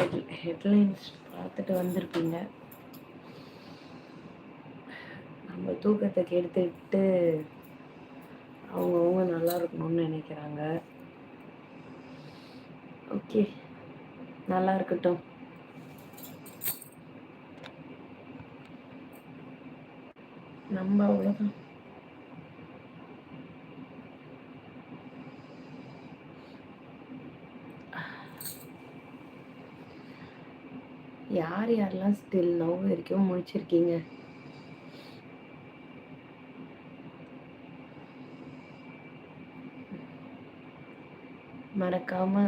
Head headlines பார்த்துட்டு வந்திருப்பீங்க. நம்ம தூக்கத்தை கெடுத்துட்டு அவங்கவுங்க நல்லா இருக்கணும்னு நினைக்கிறாங்க. ஓகே நல்லா இருக்கட்டும். நம்ம அவ்வளோதான் யார் யாரெல்லாம் ஸ்டில் நோ வரைக்கும் முடிச்சிருக்கீங்க மறக்காம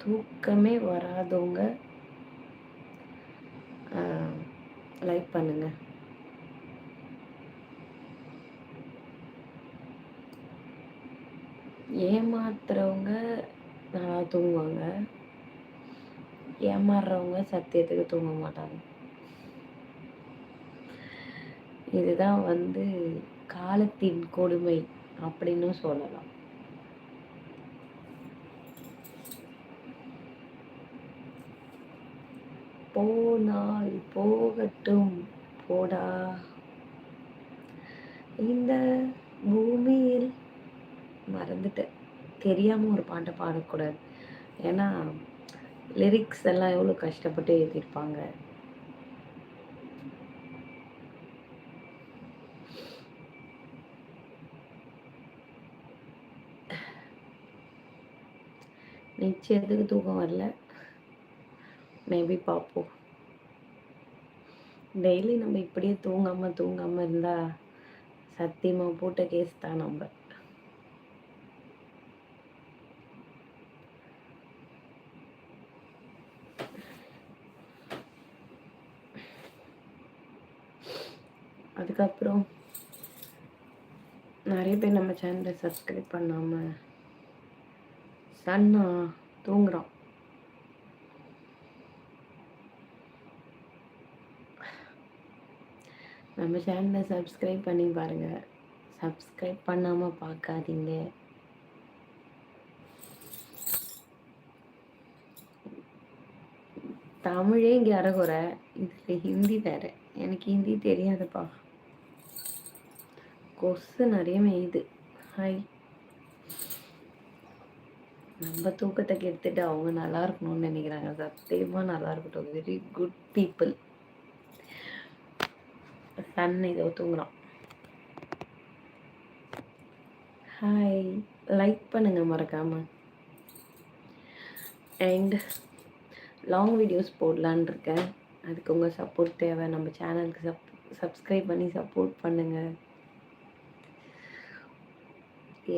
தூக்கமே வராதவங்க லைக் பண்ணுங்க. ஏமாத்துறவங்க நல்லா தூங்குவாங்க. ஏமாறுறவங்க சத்தியத்துக்கு தூங்க மாட்டாங்க. இதுதான் வந்து காலத்தின் கொடுமை அப்படின்னு சொல்லலாம். போனால் போகட்டும் போடா. இந்த பூமியில் மறந்துட்டேன். தெரியாம ஒரு பாட்டை பாடக்கூடாது. ஏன்னா லிரிக்ஸ் எல்லாம் எவ்வளோ கஷ்டப்பட்டு எழுதியிருப்பாங்க? நிச்சயத்துக்கு தூக்கம் வரல? மேபி பார்ப்போம் டெய்லி நம்ம இப்படியே தூங்காமல் தூங்காமல் இருந்தால் சத்தியமாக போட்ட கேஸ் தான் நம்ம. அதுக்கப்புறம் நிறைய பேர் நம்ம சேனலை சப்ஸ்கிரைப் பண்ணாமல் சன்னா தூங்குறான். நம்ம சேனலை சப்ஸ்கிரைப் பண்ணி பாருங்கள் சப்ஸ்கிரைப் பண்ணாமல் பார்க்காதீங்க. தமிழே இங்கே அறகுறை. இதில் ஹிந்தி வேற. எனக்கு ஹிந்தி தெரியாதுப்பா. கொசு நிறைய மேயுது. ஹாய் நம்ம தூக்கத்தை கெடுத்துட்டு அவங்க நல்லா இருக்கணும்னு நினைக்கிறாங்க. சத்தியமா நல்லா இருக்கட்டும். வெரி குட் பீப்புள் சன் ஏதோ தூங்குறான். ஹாய் லைக் பண்ணுங்க மறக்காம. அண்ட் லாங் வீடியோஸ் போடலான் இருக்கேன். அதுக்கு உங்கள் சப்போர்ட் தேவை. நம்ம சேனலுக்கு சப் சப்ஸ்கிரைப் பண்ணி சப்போர்ட் பண்ணுங்கள்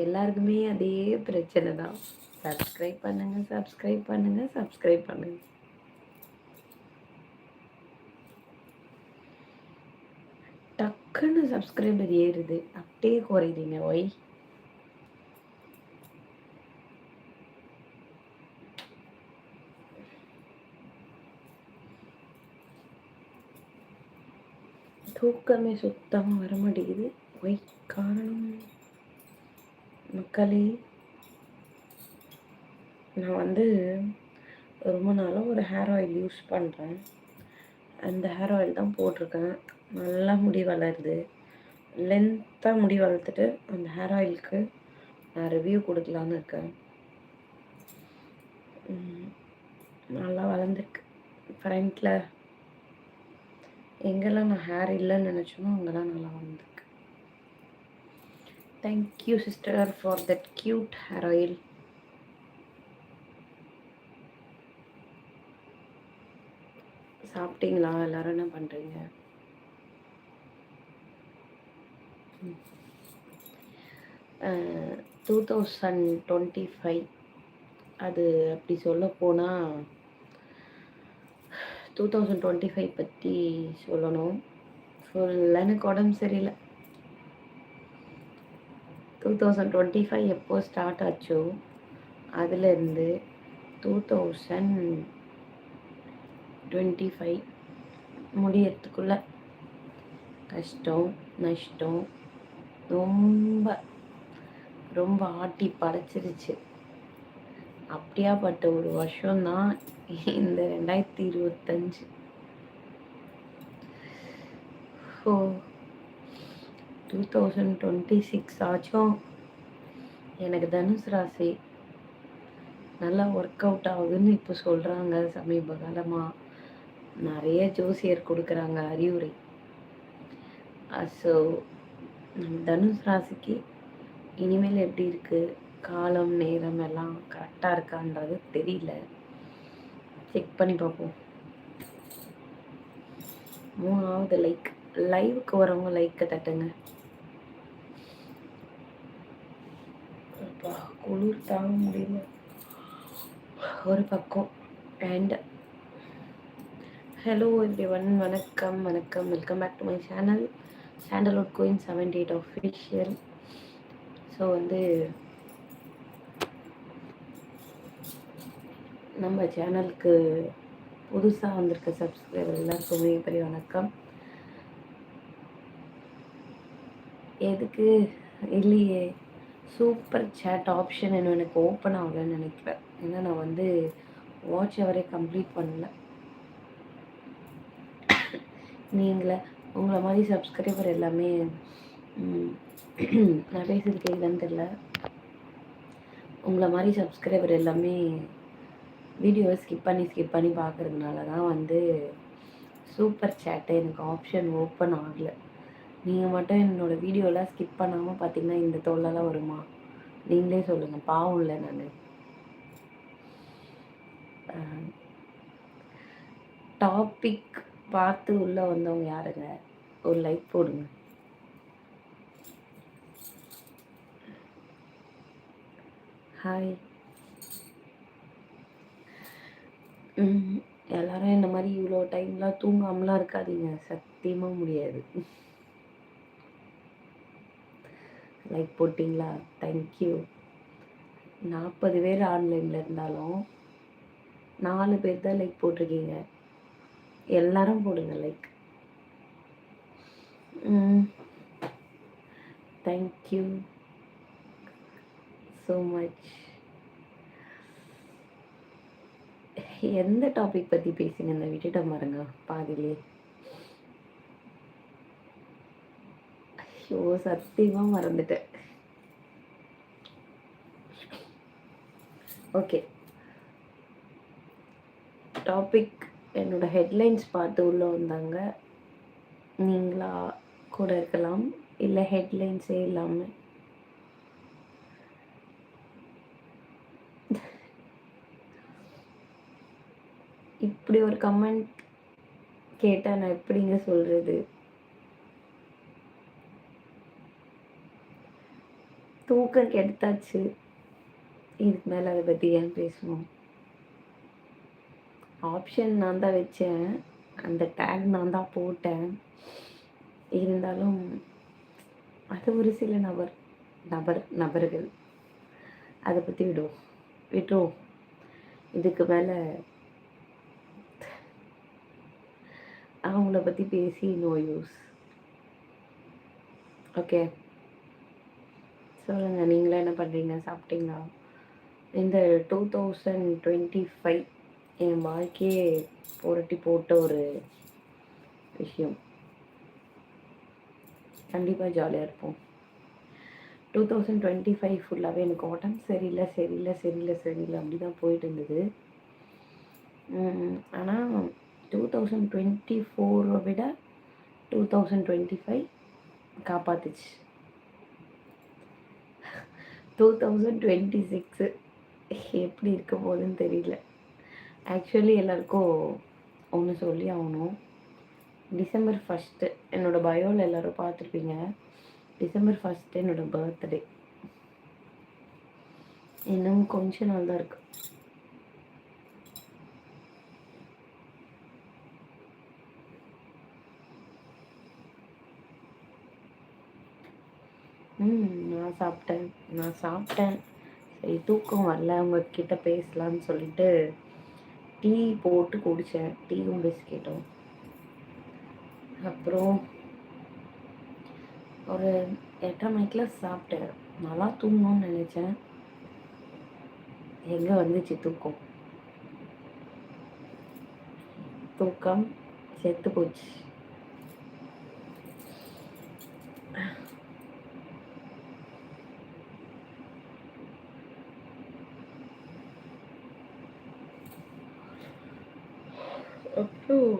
எல்லாருக்குமே அதே பிரச்சனை தான். சப்ஸ்கிரைப் பண்ணுங்க சப்ஸ்கிரைப் பண்ணுங்க சப்ஸ்கிரைப் பண்ணுங்க. டக்குன்னு சப்ஸ்கிரைபர் ஏறுது. அப்படியே குறையுதுங்க ஒய் தூக்கமே சுத்தமாக வர மாட்டேங்குது. ஒய் காரணம் மக்களே நான் வந்து ரொம்ப நாளாக ஒரு ஹேர் ஆயில் யூஸ் பண்ணுறேன் அந்த ஹேர் ஆயில் தான் போட்டிருக்கேன். நல்லா முடி வளருது. லென்த்தாக முடி வளர்த்துட்டு அந்த ஹேர் ஆயிலுக்கு நான் ரிவ்யூ கொடுக்கலான்னு இருக்கேன். நல்லா வளர்ந்துருக்கு. ஃப்ரண்ட்டில் எங்கெல்லாம் நான் ஹேர் இல்லைன்னு நினச்சோமோ அங்கெல்லாம் நல்லா வளர்ந்துருக்கு. Thank you sister for that cute hair oil சாப்பிட்டீங்களா? எல்லாரும் என்ன பண்ணுறீங்க டூ தௌசண்ட் டுவெண்ட்டி ஃபைவ் அது அப்படி சொல்ல போனால் டூ தௌசண்ட் டுவெண்ட்டி ஃபைவ் பற்றி சொல்லணும். ஃபுல்லாக எனக்கு உடம்பு சரியில்லை. டூ தௌசண்ட் டுவெண்ட்டி ஃபைவ் எப்போ ஸ்டார்ட் ஆச்சோ அதுலேருந்து டூ தௌசண்ட் டுவெண்ட்டி ஃபைவ் முடியறதுக்குள்ள கஷ்டம் நஷ்டம் ரொம்ப ரொம்ப ஆட்டி படைச்சிருச்சு. அப்படியாப்பட்ட ஒரு வருஷம்தான் இந்த ரெண்டாயிரத்தி இருபத்தஞ்சு. Oh. Two thousand twenty six ஆச்சும் எனக்கு தனுசு ராசி. நல்லா ஒர்க் அவுட் ஆகுதுன்னு இப்போ சொல்கிறாங்க சமீப காலமாக நிறைய ஜோசியர் கொடுக்குறாங்க அறிவுரை. ஸோ தனுஷ் ராசிக்கு இனிமேல் எப்படி இருக்குது காலம் நேரம் எல்லாம் கரெக்டாக இருக்கான்றது தெரியல. செக் பண்ணி பார்ப்போம். மூணாவது லைக் லைவுக்கு வரவங்க லைக்கை தட்டுங்க. குளிர் தாங்க முடியல. ஒரு பக்கம். அண்ட் ஹலோ எவ்ரி ஒன் வணக்கம் வணக்கம். Welcome back to my channel sandalwood queen seventy eight official so வந்து நம்ம சேனலுக்கு புதுசாக வந்திருக்க சப்ஸ்கிரைபர் எல்லாருக்குமே பெரிய வணக்கம். எதுக்கு? இல்லையே. சூப்பர் சேட் ஆப்ஷன் இன்னும் எனக்கு ஓப்பன் ஆகலைன்னு நினைக்கிறேன். ஏன்னா நான் வந்து வாட்ச் அவரே கம்ப்ளீட் பண்ணல. நீங்களே உங்களை மாதிரி சப்ஸ்கிரைபர் எல்லாமே நான் பேசுறது கேட்குதான்னு தெரில உங்களை மாதிரி சப்ஸ்கிரைபர் எல்லாமே வீடியோவை ஸ்கிப் பண்ணி ஸ்கிப் பண்ணி பார்க்குறதுனால தான் வந்து சூப்பர் சேட்டை எனக்கு ஆப்ஷன் ஓப்பன் ஆகலை. நீங்கள் மட்டும் என்னோடய வீடியோலாம் ஸ்கிப் பண்ணாமல் பார்த்தீங்கன்னா இந்த தோலெல்லாம் வருமா? நீங்களே சொல்லுங்கள் பாவம் இல்லை நான். டாபிக் பார்த்து உள்ளே வந்தவங்க யாருங்க? ஒரு லைக் போடுங்க. ஹாய் எல்லாரும் இந்த மாதிரி இவ்வளோ டைம்லாம் தூங்காமலாம் இருக்காதீங்க. சத்தியமாக முடியாது. லைக் போட்டிங்களா? தேங்க்யூ நாற்பது பேர் ஆன்லைனில் இருந்தாலும் நாலு பேர் தான் லைக் போட்டிருக்கீங்க. எல்லாரும் போடுங்க like. Thank you so much எந்த டாபிக் பற்றி பேசுங்க இந்த விட்டுட்ட பாருங்க பாதிலே ஸோ சத்தியமாக மறந்துட்டேன். ஓகே. டாபிக் என்னோடய ஹெட்லைன்ஸ் பார்த்து உள்ளே வந்தாங்க. நீங்களா கூட இருக்கலாம். இல்லை ஹெட்லைன்ஸே இல்லாமல் இப்படி ஒரு கமெண்ட் கேட்டால் நான் எப்படிங்க சொல்கிறது தூக்கம் கெடுத்தாச்சு. இதுக்கு மேலே அதை பற்றி ஏன் பேசணும் ஆப்ஷன் நான் தான் வச்சேன். அந்த டேக் நான் தான் போட்டேன். இருந்தாலும் அது ஒரு சில நபர் நபர் நபர்கள். அதை பற்றி விடுவோம் விட்டுருவோம் இதுக்கு மேலே அவங்கள பற்றி பேசி நோ யூஸ் ஓகே சொல்லுங்கள் நீங்களே என்ன பண்ணுறீங்க சாப்பிட்டீங்களா? இந்த டூ தௌசண்ட் டுவெண்ட்டி ஃபைவ் என் வாழ்க்கையே புரட்டி போட்ட ஒரு விஷயம். கண்டிப்பாக ஜாலியாக இருப்போம். டூ தௌசண்ட் டுவெண்ட்டி ஃபைவ் ஃபுல்லாகவே எனக்கு உடம்பு சரியில்லை சரியில்லை சரியில்லை சரியில்லை. அப்படி தான் போயிட்டு இருந்தது. ஆனால் டூ தௌசண்ட் டுவெண்ட்டி ஃபோரை விட டூ தௌசண்ட் டுவெண்ட்டி ஃபைவ் காப்பாத்துச்சு. டூ தௌசண்ட் டுவெண்ட்டி சிக்ஸு எப்படி இருக்க போகுதுன்னு தெரியல. ஆக்சுவலி எல்லாருக்கும் ஒன்று சொல்லி ஆகணும். டிசம்பர் ஃபஸ்ட்டு என்னோடய பயோவில் எல்லோரும் பார்த்துருப்பீங்க. டிசம்பர் ஃபஸ்ட்டு என்னோடய பர்த்டே இன்னும் கொஞ்ச நாள் தான் இருக்குது ம் நான் சாப்பிட்டேன். நான் சாப்பிட்டேன். சரி தூக்கம் வரல. உங்ககிட்ட பேசலான்னு சொல்லிட்டு டீ போட்டு குடித்தேன் டீயும் பிஸ்கெட்டும். அப்புறம் ஒரு எட்டரை மணிக்கெலாம் சாப்பிட்டேன். நல்லா தூங்கணும்னு நினச்சேன். எங்கே வந்துச்சு தூக்கம்? தூக்கம் செத்து போச்சு. அப்புறம்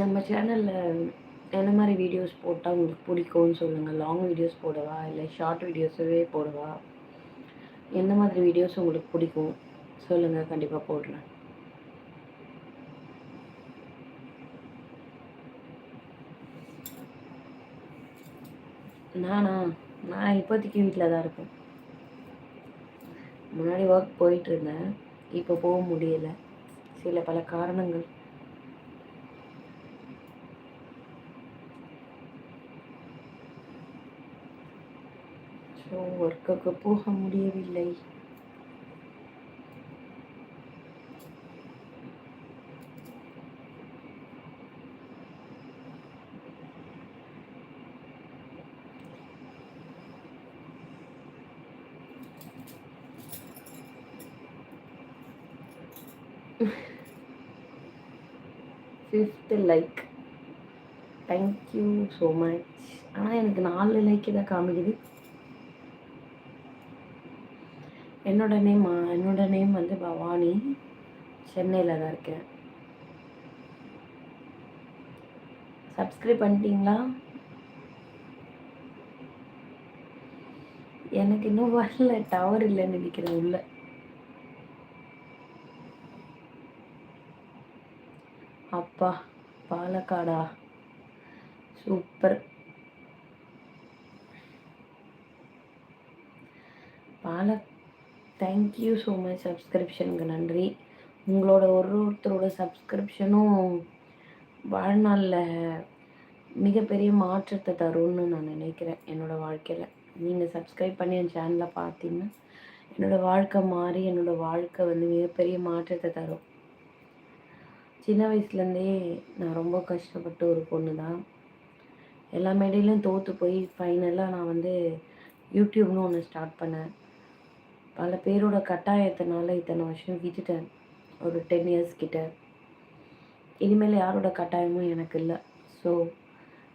நம்ம சேனலில் என்ன மாதிரி வீடியோஸ் போட்டால் உங்களுக்கு பிடிக்கும்னு சொல்லுங்கள் லாங் வீடியோஸ் போடவா? இல்லை ஷார்ட் வீடியோஸவே போடவா? எந்த மாதிரி வீடியோஸ் உங்களுக்கு பிடிக்கும்? சொல்லுங்கள் கண்டிப்பாக போடுறேன். நானா? நான் இப்போதைக்கு வீட்டில் தான் இருக்கேன். முன்னாடி ஒர்க் போயிட்டு இருந்தேன். இப்போ போக முடியலை. சில பல காரணங்கள். ஸோ ஒர்க்குக்கு போக முடியவில்லை. Fifth like thank you so much ஆனால் எனக்கு நாலு லைக்கு தான் காமிக்குது. என்னோட நேம் என்னோட நேம் வந்து பவானி. சென்னையில் தான் இருக்கேன். சப்ஸ்கிரைப் பண்ணிட்டீங்களா? எனக்கு இன்னும் வரல டவர் இல்லைன்னு நினைக்கிறேன் உள்ள. அப்பா பாலக்காடா? சூப்பர். பால தேங்க்யூ ஸோ மச் சப்ஸ்கிரிப்ஷனுக்கு நன்றி. உங்களோட ஒரு ஒருத்தரோட சப்ஸ்கிரிப்ஷனும் வாழ்நாளில் மிகப்பெரிய மாற்றத்தை தரும்னு நான் நினைக்கிறேன் என்னோடய வாழ்க்கையில். நீங்கள் சப்ஸ்கிரைப் பண்ணி என் சேனலை பார்த்தீங்கன்னா என்னோடய வாழ்க்கை மாறி என்னோடய வாழ்க்கை வந்து மிகப்பெரிய மாற்றத்தை தரும். சின்ன வயசுலேருந்தே நான் ரொம்ப கஷ்டப்பட்ட ஒரு பொண்ணு தான் எல்லா மேடையிலும் தோற்று போய் ஃபைனலாக நான் வந்து யூடியூப்னு ஒன்று ஸ்டார்ட் பண்ணேன். பல பேரோட கட்டாயத்தினால இத்தனை வருஷம் விட்டுட்டேன். ஒரு டென் இயர்ஸ் கிட்ட. இனிமேல் யாரோட கட்டாயமும் எனக்கு இல்லை. ஸோ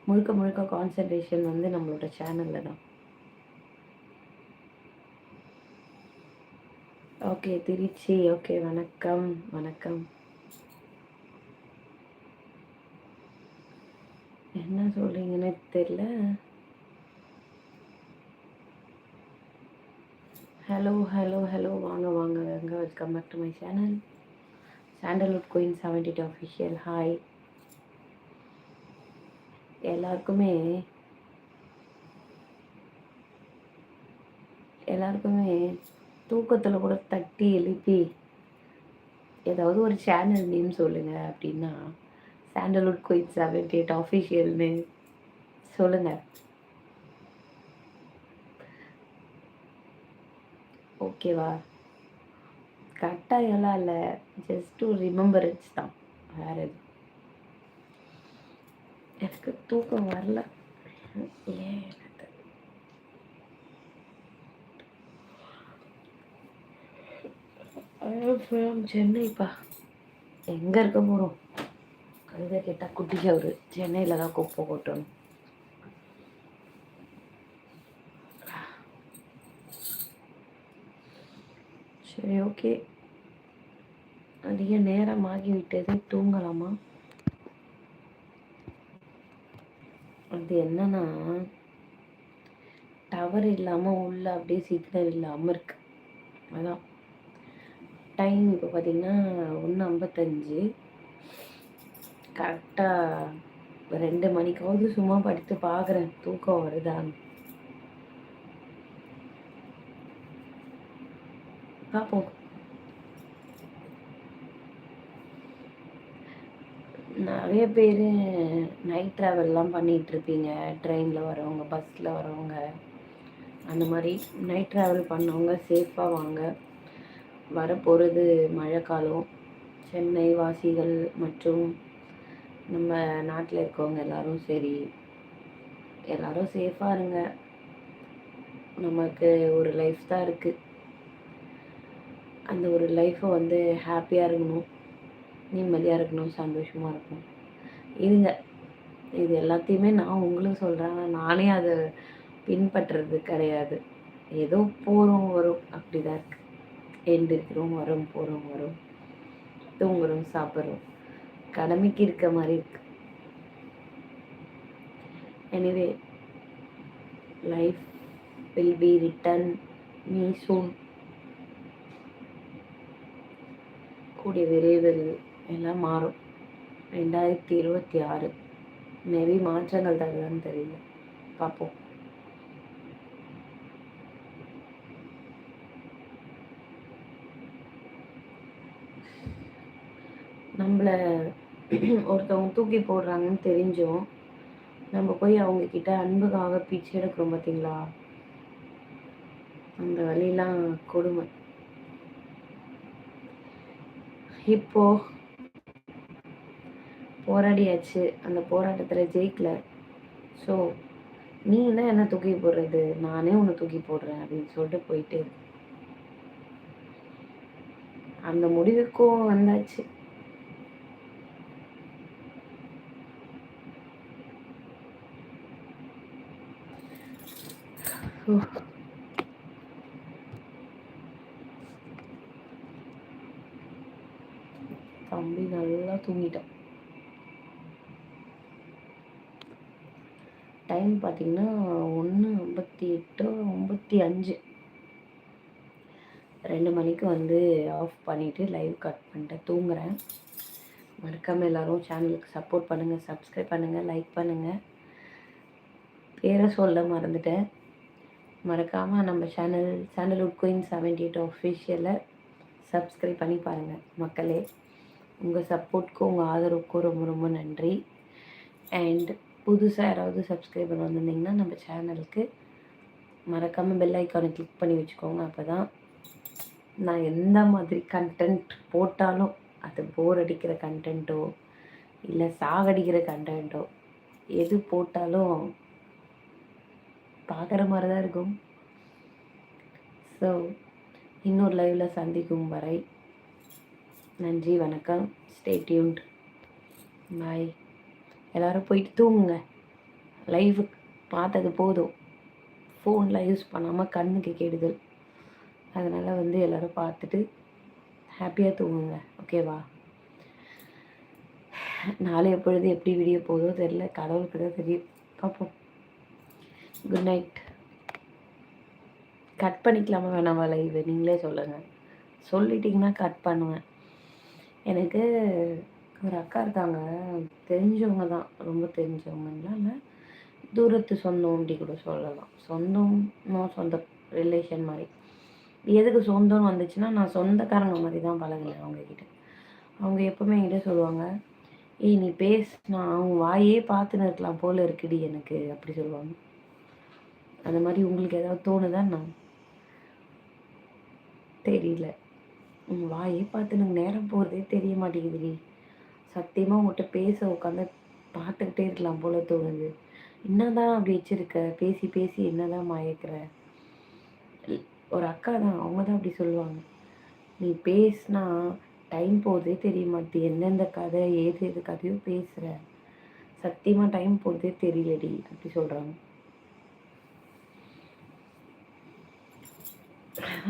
முழுக்க முழுக்க கான்சன்ட்ரேஷன் வந்து நம்மளோட சேனலில் தான். ஓகே திருச்சி. ஓகே வணக்கம். வணக்கம். என்ன சொல்கிறீங்கன்னு தெரியல ஹலோ ஹலோ ஹலோ வாங்க வாங்க வாங்க. Welcome back to my channel sandalwood queen seventy two official hi எல்லாருக்குமே எல்லாருக்குமே தூக்கத்தில் கூட தட்டி எழுப்பி ஏதாவது ஒரு சேனல் நேம் சொல்லுங்கள் அப்படின்னா சாண்டல்வுட் குயிட் செவன்டி எயிட் ஆஃபிஷியல்னு சொல்லுங்கள் ஓகேவா கட்டாயம்லாம் இல்லை. ஜஸ்ட் டு ரிமெம்பரன்ஸ் தான். வேறு எது எனக்கு தூக்கம் வரல. ஏன் சென்னைப்பா எங்கே இருக்க போகிறோம் கழுதை கேட்டால் குட்டி சென்னையில் தான் குப்பை கொட்டணும். சரி ஓகே. அதிக நேரம் ஆகிவிட்டது. தூங்கலாமா? அது என்னன்னா டவர் இல்லாமல் உள்ள அப்படியே சிக்னல் இல்லாமல் இருக்கு. அதான். டைம் இப்போ பார்த்தீங்கன்னா ஒன்று ஐம்பத்தஞ்சு. கரெக்டாக ரெண்டு மணிக்காவது சும்மா படுத்து பார்க்குறேன் தூக்கம் வருதான்னு பார்ப்போம் நிறைய பேர் நைட் ட்ராவல்லாம் பண்ணிகிட்ருப்பீங்க ட்ரெயினில் வரவங்க பஸ்ஸில் வரவங்க. அந்த மாதிரி நைட் ட்ராவல் பண்ணவங்க சேஃபாக வாங்க. வரப்போகிறது மழை காலம் சென்னை வாசிகள் மற்றும் நம்ம நாட்டில் இருக்கவங்க எல்லோரும் சரி. எல்லோரும் சேஃபாக இருங்க. நமக்கு ஒரு லைஃப் தான் இருக்குது அந்த ஒரு லைஃப்பை வந்து ஹாப்பியாக இருக்கணும். நிம்மதியாக இருக்கணும். சந்தோஷமாக இருக்கணும். இருங்க. இது எல்லாத்தையுமே நான் உங்களுக்கு சொல்கிறேன் நானே அதை பின்பற்றுறது கிடையாது. ஏதோ போகிறோம் வரும். அப்படி தான் இருக்குது எழுந்திருக்கிறோம் வரும் போகிறோம் வரும். தூங்குறோம் சாப்பிட்றோம். கடமைக்கு இருக்க மாதிரி இருக்கு. Anyway life will be return me soon கூடிய விரைவில் எல்லாம் மாறும். ரெண்டாயிரத்தி இருபத்தி ஆறு. மேபி மாற்றங்கள் தருதான்னு தெரியல. பார்ப்போம். நம்மளை ஒருத்தவங்க தூக்கி போடுறாங்கன்னு தெரிஞ்சும் நம்ம போய் அவங்க கிட்ட அன்புக்காக பிச்சு எடுக்கிறோம் பார்த்தீங்களா அந்த வழியெல்லாம் கொடுமை. இப்போ போராடியாச்சு. அந்த போராட்டத்தில் ஜெயிக்கல. ஸோ நீ என்ன என்ன தூக்கி போடுறது? நானே உன்னை தூக்கி போடுறேன் அப்படின்னு சொல்லிட்டு போயிட்டு அந்த முடிவுக்கும் வந்தாச்சு. தம்பி நல்லா தூங்கிட்டான். டைம் பார்த்தீங்கன்னா ஒன்று ஐம்பத்தி எட்டு ஐம்பத்தி அஞ்சு ரெண்டு மணிக்கு வந்து ஆஃப் பண்ணிவிட்டு லைவ் கட் பண்ணிட்டேன் தூங்குறேன். மறக்காமல் எல்லோரும் சேனலுக்கு சப்போர்ட் பண்ணுங்கள் சப்ஸ்கிரைப் பண்ணுங்கள் லைக் பண்ணுங்கள் பேரை சொல்ல மறந்துட்டேன். மறக்காமல் நம்ம channel sandalwood queen seventy eight ஆஃபீஷியலை subscribe பண்ணி பாருங்கள் மக்களே. உங்கள் சப்போர்ட்க்கும் உங்கள் ஆதரவுக்கும் ரொம்ப ரொம்ப நன்றி. அண்ட் புதுசாக யாராவது சப்ஸ்கிரைபர் வந்திருந்தீங்கன்னா நம்ம சேனலுக்கு மறக்காமல் பெல் ஐக்கானை கிளிக் பண்ணி வச்சுக்கோங்க அப்போ தான் நான் எந்த மாதிரி கண்டென்ட் போட்டாலும் அது போர் அடிக்கிற கண்டென்ட்டோ இல்லை சாகடிக்கிற கண்டென்ட்டோ எது போட்டாலும் பார்க்குற மாதிரி தான் இருக்கும். ஸோ இன்னொரு லைவில் சந்திக்கும் வரை நன்றி வணக்கம். ஸ்டே டியூன்ட் பாய் எல்லோரும் போயிட்டு தூங்குங்க. லைவ் பார்த்தது போதும். ஃபோனில் யூஸ் பண்ணாமல் கண்ணுக்கு கெடுதல். அதனால் வந்து எல்லோரும் பார்த்துட்டு ஹாப்பியாக தூங்குங்க. ஓகேவா நாளை எப்பொழுது எப்படி வீடியோ போதோ தெரில கடவுளுக்கு தான் தெரியும். பார்ப்போம். குட் நைட் கட் பண்ணிக்கலாமா? வேணாமா லைவ் நீங்களே சொல்லுங்கள் சொல்லிட்டிங்கன்னா கட் பண்ணுவேன். எனக்கு ஒரு அக்கா இருக்காங்க. தெரிஞ்சவங்க தான். ரொம்ப தெரிஞ்சவங்கலாம் இல்லை தூரத்து சொந்தம் அப்படி கூட சொல்லலாம். சொந்தம்னா சொந்த ரிலேஷன் மாதிரி. எதுக்கு சொந்தம்னு வந்துச்சுன்னா நான் சொந்தக்காரங்க மாதிரி தான் பழகினேன் அவங்கக்கிட்ட அவங்க எப்போவுமே என்கிட்ட சொல்லுவாங்க ஏய் நீ பேசினா அவங்க வாயே பார்த்துன்னு இருக்கலாம் போல இருக்குடி எனக்கு. அப்படி சொல்லுவாங்க. அந்த மாதிரி உங்களுக்கு ஏதாவது தோணுதா நான் தெரியல. உங்கள் வாயே பார்த்து எனக்கு நேரம் போகிறதே தெரிய மாட்டேங்குதுடி. சத்தியமாக உங்கள்கிட்ட பேச உட்காந்து பார்த்துக்கிட்டே இருக்கலாம் போல தோணுது. என்னதான் அப்படி வச்சிருக்க? பேசி பேசி என்னதான் மயக்கிற? ஒரு அக்கா தான் அவங்க தான் அப்படி சொல்லுவாங்க. நீ பேசினா டைம் போகிறதே தெரிய மாட்டேது எந்தெந்த கதை ஏது எது கதையோ பேசுகிற சத்தியமாக டைம் போகிறதே தெரியலடி அப்படி சொல்கிறாங்க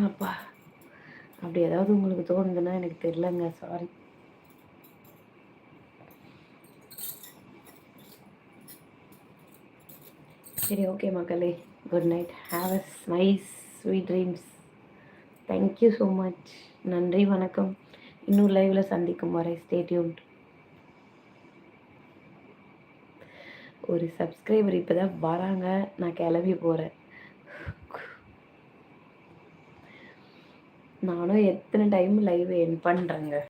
அப்பா. அப்படி ஏதாவது உங்களுக்கு தோணுதுன்னா எனக்கு தெரிலங்க சாரி சரி ஓகே மக்களே. Good night have a nice sweet dreams thank you so much நன்றி வணக்கம். இன்னும் லைவில் சந்திக்கும் வரை ஸ்டேட்யூன்ட் ஒரு சப்ஸ்கிரைபர் இப்போ தான் வராங்க. நான் கிளம்பி போகிறேன் நானும் எத்தனை டைம் லைவ் என் பண்ணுறேங்க